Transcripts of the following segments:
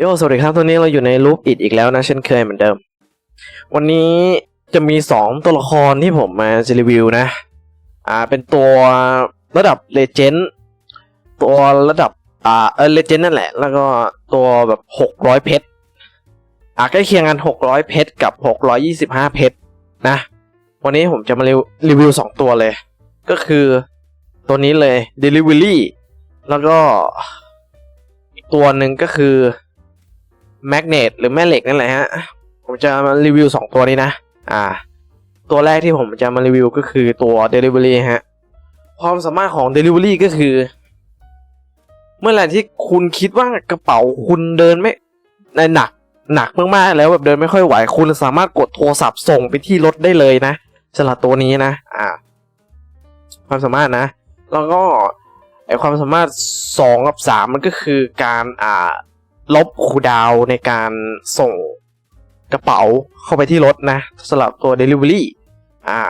โยสวัสดีครับ ตอนนี้เราอยู่ในลูปอิดอีกแล้วนะ เช่นเคยเหมือนเดิม วันนี้จะมีสองตัวละครที่ผมมาจะรีวิวนะ อ่า เป็นตัวระดับเลเจนด์ตัวระดับ อ่า เออเลเจนด์นั่นแหละ แล้วก็ตัวแบบหกร้อยเพชร อ่าใกล้เคียงกันหกร้อยเพชร กับหกร้อยี่สิบห้าเพชร นะ วันนี้ผมจะมารีวิวรีวิวสองตัวเลย ก็คือตัวนี้เลย Delivery แล้วก็ อีกตัวหนึ่งก็คือ แมกเนตหรือแม่เหล็กนั่นแหละฮะ ผมจะมารีวิวสองตัวนี้นะ อ่า ตัวแรกที่ผมจะมารีวิวก็คือตัว Delivery ฮะ ความสามารถของ Delivery ก็คือ เมื่อไหร่ที่คุณคิดว่ากระเป๋าคุณเดินไม่ในหนักหนักมากๆแล้วแบบเดินไม่ค่อยไหวคุณสามารถกดโทรศัพท์ส่งไปที่รถได้เลยนะสำหรับตัวนี้นะ อ่า ความสามารถนะ แล้วก็ไอความสามารถสองกับสามมันก็คือการอ่า ลบคูดาวในการส่งกระเป๋าเข้าไปที่รถนะสำหรับตัว Delivery อ่า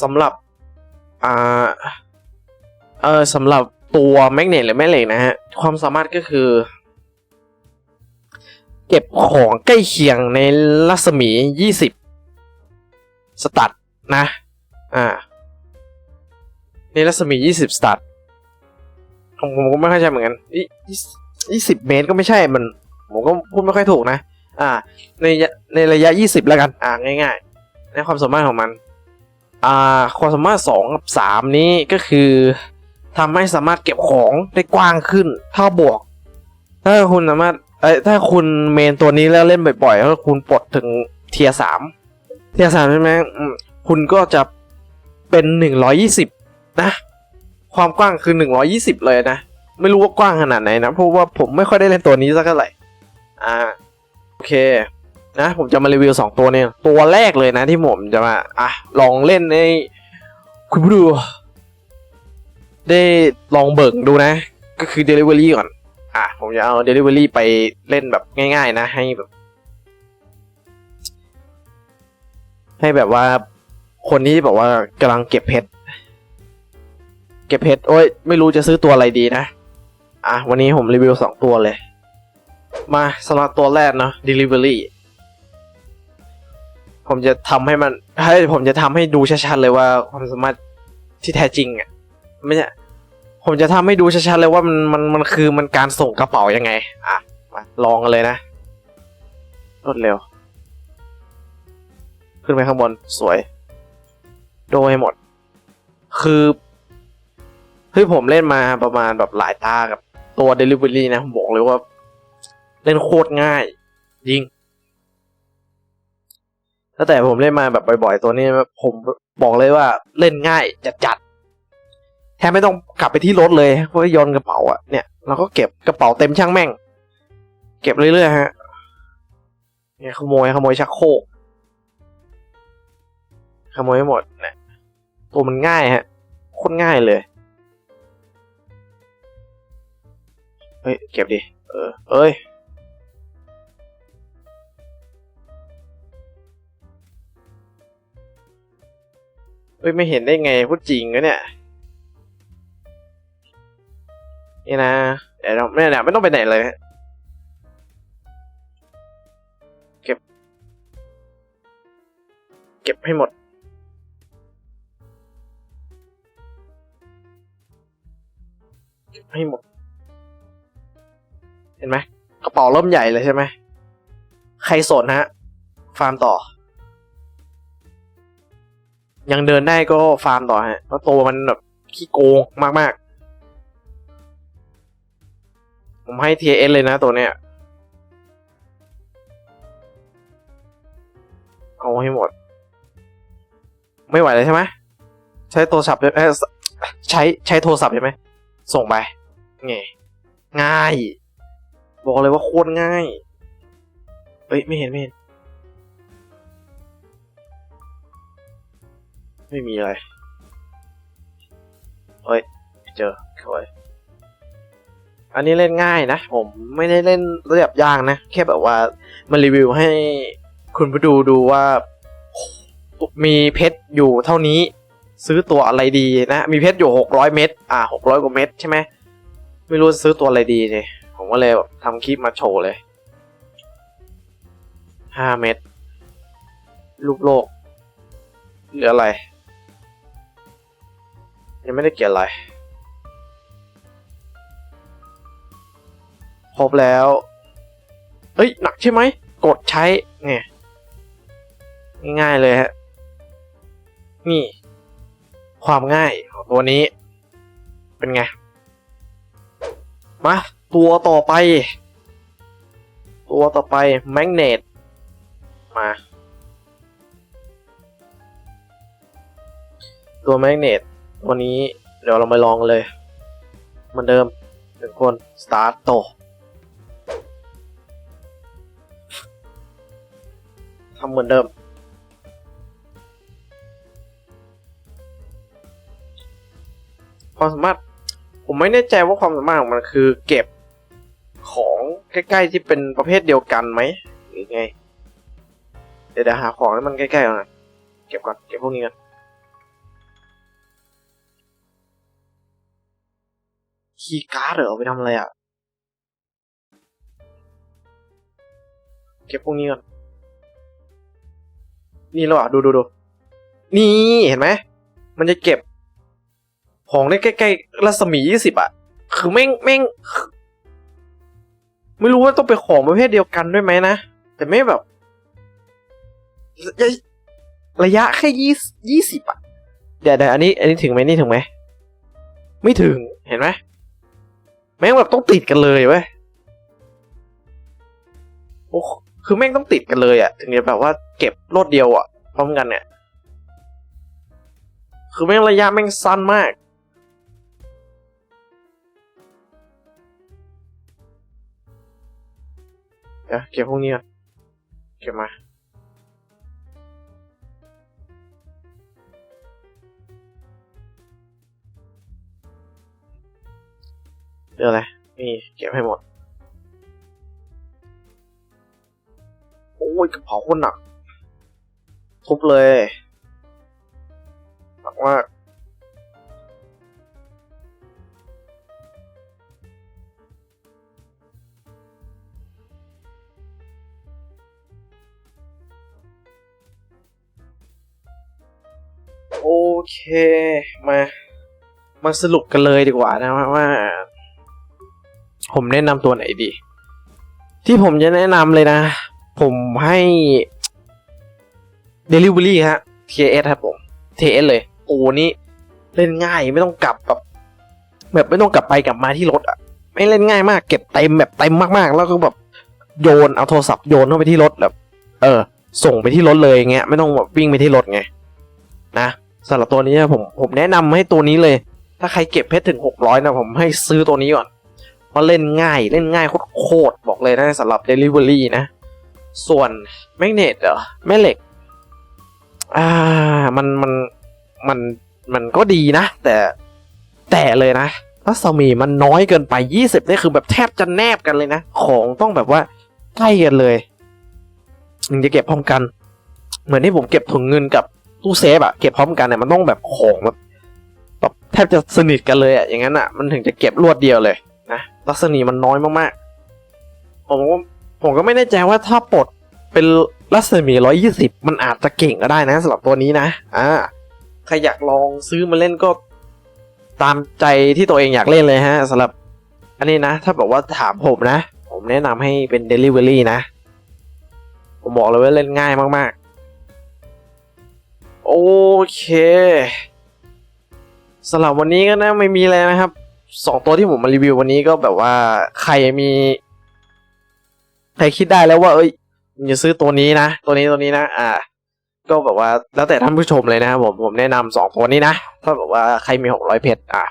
สำหรับอ่าเออสำหรับตัวแมกเนตหรือแม่เหล็กนะฮะ ความสามารถก็คือ เก็บของใกล้เคียงในรัศมี 20 สตัดนะ อ่า ในรัศมี 20 สตัด ผมผมก็ไม่เข้าใจเหมือนกันยี่สิบเมตรก็ไม่ใช่มัน ผมก็พูดไม่ค่อยถูกนะ อ่า ในในระยะยี่สิบแล้วกัน อ่าง่ายๆในความสามารถของมัน อ่า ความสามารถสองกับสามนี้ก็คือทำให้สามารถเก็บของได้กว้างขึ้นเท่าบวก ถ้าคุณสามารถเอ้ถ้าคุณเมนตัวนี้แล้วเล่นบ่อยๆแล้วคุณปลดถึงเทียสามเทียสามใช่ไหมคุณก็จะเป็นหนึ่งร้อยยี่สิบนะ ความกว้างคือหนึ่งร้อยี่สิบเลยนะ ไม่รู้ว่ากว้างขนาดไหนนะ เพราะว่าผมไม่ค่อยได้เล่นตัวนี้สักเท่าไหร่ อ่า โอเค นะ ผมจะมารีวิวสองตัวเนี่ย ตัวแรกเลยนะที่ผมจะมา อะ ลองเล่นในคุณผู้ดู ได้ลองเบิกดูนะ ก็คือ Delivery ก่อน อะ ผมจะเอา Delivery ไปเล่นแบบง่าย ๆ นะ ให้แบบ ให้แบบว่าคนที่แบบว่ากำลังเก็บเพชร ก็บเพชรโอ้ยไม่รู้จะซื้อตัวอะไรดีนะ อะ วันนี้ผมรีวิวสองตัวเลย มาสำหรับตัวแรกเนาะ delivery ผมจะทำให้มันให้ผมจะทำให้ดูชัดๆเลยว่าความสามารถที่แท้จริงอะไม่ใช่ผมจะทำให้ดูชัดๆเลยว่ามันมันมันคือมันการส่งกระเป๋ายังไง อะมาลองกันเลยนะรวดเร็ว ขึ้นไปข้างบนสวย โดยหมด คือ เฮ้ยผมเล่นมาประมาณแบบหลายตากับตัว Delivery นะ ผมบอกเลยว่า เล่นโคตรง่ายยิงตั้งแต่ผมเล่นมาแบบบ่อยๆ ตัวนี้ผมบอกเลยว่าเล่นง่ายจัดๆแทบไม่ต้องกลับไปที่รถเลยเพราะว่าโยนกระเป๋าอะเนี่ยเราก็เก็บกระเป๋าเต็มช่างแม่ง เก็บเรื่อยๆฮะเนี่ยขโมยขโมยชักโครกขโมยให้หมดเนี่ยตัวมันง่ายฮะโคตรง่ายเลย เฮ้ย เก็บดิ เออ เอ้ย เฮ้ย ไม่เห็นได้ไงพูดจริงนะเนี่ย นี่นะเดี๋ยวเราไม่ไม่ต้องไปไหนเลยเก็บ เก็บให้หมดเก็บให้หมด ห็นไหมกระเป๋าเริ่มใหญ่เลยใช่ไหมใครสนฮะ ฟาร์มต่อ ยังเดินได้ก็ฟาร์มต่อฮะเพราะตัวมันแบบขี้โกงมากๆ ผมให้ TS เลยนะตัวเนี้ย เอาให้หมด ไม่ไหวเลยใช่ไหมใช้โทรศัพท์ใช้ใช้โทรศัพท์ใช่ไหมส่งไปไงง่าย บอกเลยว่าโคตรง่าย เอ้ย ไม่เห็น ไม่เห็น ไม่มีอะไร เฮ้ย เจอโอ้ยอันนี้เล่นง่ายนะ ผมไม่ได้เล่นระดับยากนะ แค่แบบว่ามารีวิวให้คุณผู้ดูดูว่า มีเพชรอยู่เท่านี้ ซื้อตัวอะไรดีนะ มีเพชรอยู่หกร้อยเม็ดอ่าหกร้อยกว่าเม็ดใช่ไหมไม่รู้จะซื้อตัวอะไรดีเลย ผมก็เลยแบบทำคลิปมาโชว์เลยห้าเม็ดรูปโลกหลืออะไร ยังไม่ได้เกี่ยนอะไร ครบแล้ว เอ้ย หนักใช่ไหม กดใช้ เนี่ย ง่ายๆเลยฮะ นี่ ความง่ายของตัวนี้ เป็นไง มา ตัวต่อไป ตัวต่อไปแมกเนตมาตัวแมกเนตตัวนี้เดี๋ยวเรามาลองเลยเหมือนเดิมหนึ่งคนสตาร์ทโตทำเหมือนเดิม ความสามารถ ผมไม่แน่ใจว่าความสามารถของมันคือเก็บ ใกล้ๆที่เป็นประเภทเดียวกันไหมหรือไง เดี๋ยวหาของที่มันใกล้ๆก่อนเก็บก่อนเก็บพวกนี้ก่อนคีย์การ์ดเหรอเอาไปทำอะไรอะ เก็บพวกนี้ก่อน นี่แล้วอะ ดูดูดูนี่เห็นไหม มันจะเก็บ ของได้ใกล้ๆรัศมียี่สิบอะ คือแม่งแม่ง ไม่รู้ว่าต้องเป็นของประเภทเดียวกันด้วยไหมนะ แต่ไม่แบบระยะระยะแค่ยี่ยี่สิบอะเดี๋ยวเดี๋ยวอันนี้ อันนี้ถึงไหมนี่ถึงไหม ไม่ถึงเห็นไหมแม่งแบบต้องติดกันเลยเว้ยโอ้คือแม่งต้องติดกันเลยอะถึงจะแบบว่าเก็บรวดเดียวอะพร้อมกันเนี่ย คือแม่งระยะแม่งสั้นมาก ดี๋ยวเก็บพวกนี้ก่อนเก็บมาเดี๋ยวอะไรนี่เก็บให้หมด โอ้ยกระเป๋าคนหนักทุบเลยหนักมาก มาสรุปกันเลยดีกว่านะว่าวาผมแนะนำตัวไหนดี ที่ผมจะแนะนำเลยนะ ผมให้ Delivery ฮะ TS ครับผม TS เลยโอ้นี้เล่นง่ายไม่ต้องกลับแบบแบบไม่ต้องกลับไปกลับมาที่รถอะไม่เล่นง่ายมาก เก็บเต็มแบบเต็มมากๆ แล้วก็แบบโยนเอาโทรศัพท์โยนเข้าไปที่รถแบบ เออ ส่งไปที่รถเลยเงี้ยไม่ต้องแบบวิ่งไปที่รถไงนะสำหรับตัวนี้ผมผมแนะนำให้ตัวนี้เลย ถ้าใครเก็บเพชรถึงหกร้อยนะผมให้ซื้อตัวนี้ก่อน เพราะเล่นง่ายเล่นง่ายโคตรบอกเลยนะสำหรับ Delivery นะ ส่วนแมกเนตเหรอแม่เหล็ก อ่ามันมันมันมันก็ดีนะ แต่แต่เลยนะรัศมีมันน้อยเกินไปยี่สิบนี่คือแบบแทบจะแนบกันเลยนะ ของต้องแบบว่าใกล้กันเลยถึงจะเก็บพร้อมกัน เหมือนที่ผมเก็บถุงเงินกับตู้เซฟอะเก็บพร้อมกันเนี่ยมันต้องแบบของแบบ แบบแทบจะสนิทกันเลยอะอย่างนั้นอะมันถึงจะเก็บรวดเดียวเลยนะรัศมีมันน้อยมากๆ ผมก็ผมก็ไม่แน่ใจว่าถ้าปลดเป็นรัศมีร้อยี่สิบมันอาจจะเก่งก็ได้นะสำหรับตัวนี้นะ อ่า ใครอยากลองซื้อมาเล่นก็ตามใจที่ตัวเองอยากเล่นเลยฮะสำหรับ อันนี้นะ ถ้าบอกว่าถามผมนะ ผมแนะนำให้เป็น Delivery นะ ผมบอกเลยว่าเล่นง่ายมากๆ โอเค สำหรับวันนี้ก็นะไม่มีอะไรนะครับสองตัวที่ผมมารีวิววันนี้ก็แบบว่าใครมีใครคิดได้แล้วว่า เอ้ยมึงจะซื้อตัวนี้นะตัวนี้ตัวนี้นะ อ่า ก็แบบว่าแล้วแต่ท่านผู้ชมเลยนะครับผมผมแนะนำสองตัวนี้นะถ้าแบบว่าใครมีหกร้อยเพชรอ่า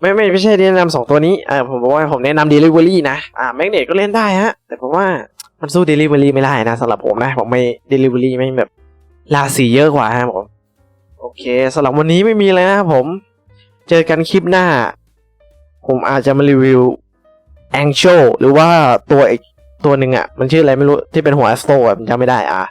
ไม่ไม่ไม่ใช่แนะนำสองตัวนี้อ่าผมบอกว่าผมแนะนำ Delivery นะอ่าแมกเนตก็เล่นได้ฮะ แต่ผมว่ามันสู้ Delivery ไม่ได้นะสำหรับผมนะผมไม่ Delivery ไม่แบบราศีเยอะกว่าฮะผม เคสำหรับวันนี้ไม่มีเลยนะครับผม เจอกันคลิปหน้า ผมอาจจะมารีวิวแองโชหรือว่าตัวอีกตัวหนึ่งอะ มันชื่ออะไรไม่รู้ที่เป็นหัวแอสโตรผมจำไม่ได้อะ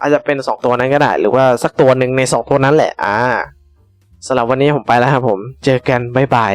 อาจจะเป็นสองตัวนั้นก็ได้ หรือว่าสักตัวหนึ่งในสองตัวนั้นแหละอ่าสำหรับวันนี้ผมไปแล้วครับผม เจอกันบ๊ายบาย